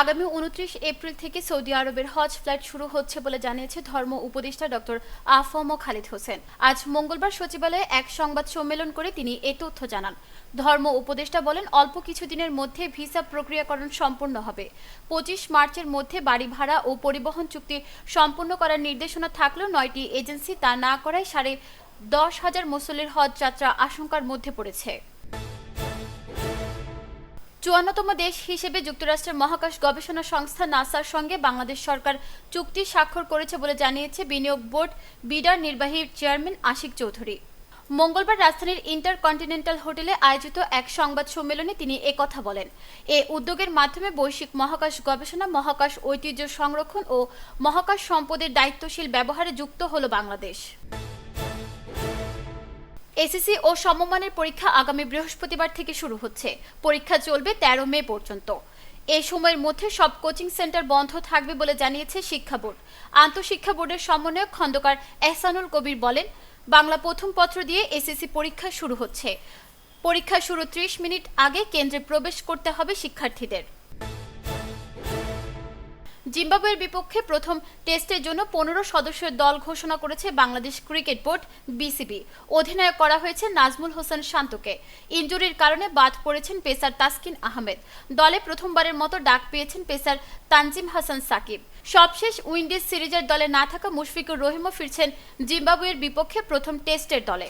আগামী উনত্রিশ এপ্রিল থেকে সৌদি আরবের হজ ফ্লাইট শুরু হচ্ছে বলে জানিয়েছে ধর্ম উপদেষ্টা ডক্টর আফম খালিদ হোসেন। আজ মঙ্গলবার সচিবালয়ে এক সংবাদ সম্মেলন করে তিনি এ তথ্য জানান। ধর্ম উপদেষ্টা বলেন, অল্প কিছুদিনের মধ্যে ভিসা প্রক্রিয়াকরণ সম্পূর্ণ হবে। পঁচিশ মার্চের মধ্যে বাড়ি ভাড়া ও পরিবহন চুক্তি সম্পূর্ণ করার নির্দেশনা থাকলেও নয়টি এজেন্সি তা না করায় সাড়ে দশ হাজার মুসল্লির হজ যাত্রা আশঙ্কার মধ্যে পড়েছে। চুয়ান্নতম দেশ হিসেবে যুক্তরাষ্ট্রের মহাকাশ গবেষণা সংস্থা নাসার সঙ্গে বাংলাদেশ সরকার চুক্তি স্বাক্ষর করেছে বলে জানিয়েছে বিনিয়োগ বোর্ড বিডার নির্বাহী চেয়ারম্যান আশিক চৌধুরী। মঙ্গলবার রাজধানীর ইন্টারকন্টিনেন্টাল হোটেলে আয়োজিত এক সংবাদ সম্মেলনে তিনি একথা বলেন। এ উদ্যোগের মাধ্যমে বৈশ্বিক মহাকাশ গবেষণা, মহাকাশ ঐতিহ্য সংরক্ষণ ও মহাকাশ সম্পদের দায়িত্বশীল ব্যবহারে যুক্ত হল বাংলাদেশ। এসএসসি ও সমমানের পরীক্ষা আগামী বৃহস্পতিবার থেকে শুরু হচ্ছে। পরীক্ষা চলবে তেরো মে পর্যন্ত। এই সময়ের মধ্যে সব কোচিং সেন্টার বন্ধ থাকবে বলে জানিয়েছে শিক্ষা বোর্ড। আন্তঃশিক্ষা বোর্ডের সমন্বয়ক খন্দকার এহসানুল কবির বলেন, বাংলা প্রথম পত্র দিয়ে এসএসসি পরীক্ষা শুরু হচ্ছে। পরীক্ষা শুরু ত্রিশ মিনিট আগে কেন্দ্রে প্রবেশ করতে হবে শিক্ষার্থীদের। জিম্বাবুয়ের বিপক্ষে প্রথম টেস্টের জন্য পনেরো সদস্যের দল ঘোষণা করেছে বাংলাদেশ ক্রিকেট বোর্ড, বিসিবি। অধিনায়ক করা হয়েছে নাজমুল হোসেন শান্তকে। ইনজুরির কারণে বাদ পড়েছেন পেসার তাসকিন আহমেদ। দলে প্রথমবারের মতো ডাক পেয়েছেন পেসার তানজিম হাসান সাকিব। সবশেষ উইন্ডিজ সিরিজের দলে না থাকা মুশফিকুর রহিমও ফিরছেন জিম্বাবুয়ের বিপক্ষে প্রথম টেস্টের দলে।